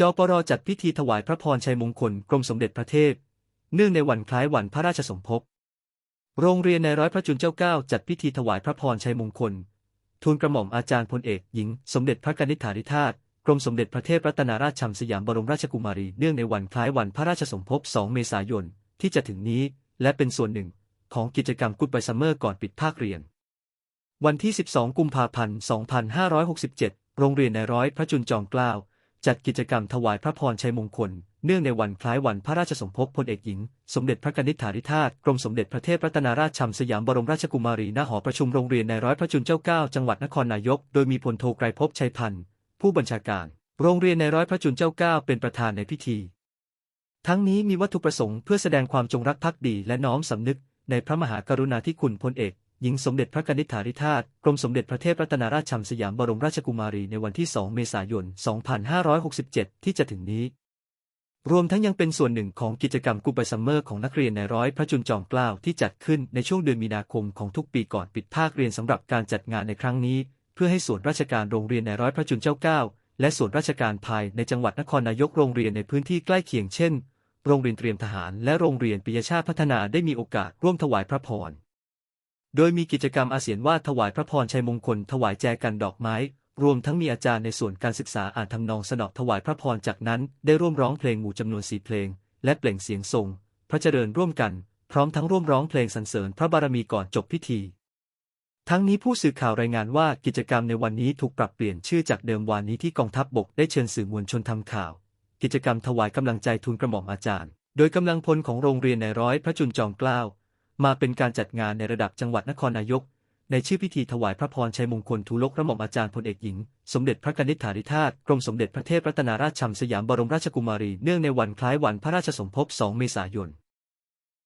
จปรจัดพิธีถวายพระพรชัยมงคลกรมสมเด็จพระเทพ เนื่องในวันคล้ายวันพระราชสมภพ โรงเรียนในร้อยพระจุลเจ้าเก้าจัดพิธีถวายพระพรชัยมงคล ทูลกระหม่อมอาจารย์พลเอกหญิง สมเด็จพระกนิษฐาธิราชกรมสมเด็จพระเทพรัตนราชชัมสยามบรมราชกุมารีเนื่องในวันคล้ายวันพระราชสมภพ 2 เมษายนที่จะถึงนี้ และเป็นส่วนหนึ่ง ของกิจกรรมกุดไบซัมเมอร์ก่อนปิดภาคเรียน วันที่ 12 กุมภาพันธ์ 2567 โรงเรียนในร้อยพระจุลจอมเกล้า จัดกิจกรรมถวายพระพรชัยมงคล เนื่องในวันคล้ายวันพระราชสมภพพลเอกหญิง สมเด็จพระกนิษฐาธิราชกรมสมเด็จพระเทพรัตนราชชัมสยามบรมราชกุมารีณหอประชุมโรงเรียนในร้อยพระจุลเจ้าเก้าจังหวัดนครนายก โดยมีพลโทไกรภพชัยพันธ์ผู้บัญชาการ โรงเรียนในร้อยพระจุลเจ้าเก้าเป็นประธานในพิธี ทั้งนี้มีวัตถุประสงค์เพื่อแสดงความจงรักภักดีและน้อมสำนึกในพระมหากรุณาธิคุณพลเอก หญิงสมเด็จพระกนิษฐาธิราชกรมสมเด็จพระเทพรัตนราชชัมสยามบรมราชกุมารีในวันที่ 2 เมษายน 2567 ที่จะถึงนี้ รวมทั้งยังเป็นส่วนหนึ่งของกิจกรรมกูไปซัมเมอร์ของนักเรียนในร้อยพระจุลจอมเกล้าที่จัดขึ้นในช่วงเดือนมีนาคมของทุกปีก่อนปิดภาคเรียนสำหรับการจัดงานในครั้งนี้ เพื่อให้ส่วนราชการโรงเรียนในร้อยพระจุลเจ้าเก้าและส่วนราชการภายในจังหวัดนครนายกโรงเรียนในพื้นที่ใกล้เคียงเช่น โรงเรียนเตรียมทหารและโรงเรียนปิยชาติพัฒนาได้มีโอกาสร่วมถวายพระพร โดยมีกิจกรรมอาเสียนวาดถวายพระพรชัยมงคล ถวายแจกันดอกไม้ รวมทั้งมีอาจารย์ในส่วนการศึกษาอ่านทำนองสนอถวายพระพรจากนั้นได้ร่วมร้องเพลงหมู่จำนวนสี่เพลง และเปล่งเสียงทรง พระเจริญร่วมกัน พร้อมทั้งร่วมร้องเพลงสรรเสริญพระบารมีก่อนจบพิธี ทั้งนี้ผู้สื่อข่าวรายงานว่ากิจกรรมในวันนี้ถูกปรับเปลี่ยนชื่อจากเดิมวันนี้ที่กองทัพบบกได้เชิญสื่อมวลชนทำข่าว กิจกรรมถวายกำลังใจทูลกระหม่อมอาจารย์ โดยกำลังพลของโรงเรียนในร้อยพระจุลจอมเกล้า มาเป็นการจัดงานในระดับจังหวัดนครนายก ในชื่อพิธีถวายพระพรชัยมงคลทูลกระหม่อมอาจารย์พลเอกหญิง สมเด็จพระกนิษฐาธิราชกรมสมเด็จพระเทพรัตนราชชัมสยามบรมราชกุมารี เนื่องในวันคล้ายวันพระราชสมภพ 2 เมษายน